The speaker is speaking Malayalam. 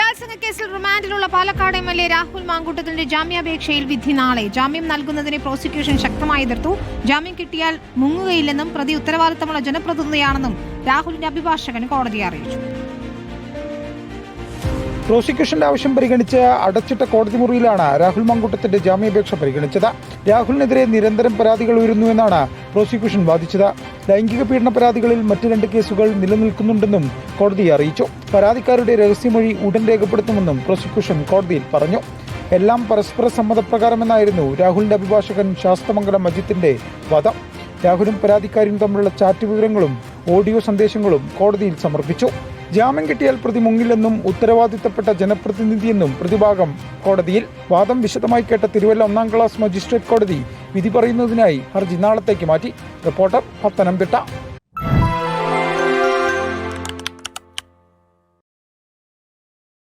ബലാത്സംഗ കേസിൽ റിമാൻഡിലുള്ള Palakkad M L A Rahul മാങ്കൂട്ടത്തിന്റെ ജാമ്യാപേക്ഷയിൽ വിധി നാളെ. ജാമ്യം നൽകുന്നതിനെ പ്രോസിക്യൂഷൻ ശക്തമായി എതിർത്തു. ജാമ്യം കിട്ടിയാൽ മുങ്ങുകയില്ലെന്നും പ്രതി ഉത്തരവാദിത്തമുള്ള ജനപ്രതിനിധിയാണെന്നും രാഹുലിന്റെ അഭിഭാഷകൻ കോടതിയെ അറിയിച്ചു. പ്രോസിക്യൂഷന്റെ ആവശ്യം പരിഗണിച്ച് അടച്ചിട്ട കോടതി മുറിയിലാണ് രാഹുൽ മങ്കുട്ടത്തിന്റെ ജാമ്യാപേക്ഷ പരിഗണിച്ചത്. രാഹുലിനെതിരെ നിരന്തരം പരാതികൾ ഉയരുന്നുവെന്നാണ് പ്രോസിക്യൂഷൻ വാദിച്ചത്. ലൈംഗിക പീഡന പരാതികളിൽ മറ്റ് രണ്ട് കേസുകൾ നിലനിൽക്കുന്നുണ്ടെന്നും കോടതി അറിയിച്ചു. പരാതിക്കാരുടെ രഹസ്യമൊഴി ഉടൻ രേഖപ്പെടുത്തുമെന്നും പ്രോസിക്യൂഷൻ കോടതിയിൽ പറഞ്ഞു. എല്ലാം പരസ്പര സമ്മതപ്രകാരമെന്നായിരുന്നു രാഹുലിന്റെ അഭിഭാഷകൻ ശാസ്തമംഗലം അജിത്തിന്റെ വാദം രാഹുലും പരാതിക്കാരിയും തമ്മിലുള്ള ചാറ്റ് വിവരങ്ങളും ഓഡിയോ സന്ദേശങ്ങളും കോടതിയിൽ സമർപ്പിച്ചു. ജാമ്യം കിട്ടിയാൽ പ്രതി മുങ്ങില്ലെന്നും ഉത്തരവാദിത്തപ്പെട്ട ജനപ്രതിനിധിയെന്നും പ്രതിഭാഗം കോടതിയിൽ വാദം വിശദമായി കേട്ട തിരുവല്ല ഒന്നാം ക്ലാസ് മജിസ്ട്രേറ്റ് കോടതി വിധി പറയുന്നതിനായി ഹർജി നാളത്തേക്ക് മാറ്റി. റിപ്പോർട്ടർ പത്തനംതിട്ട.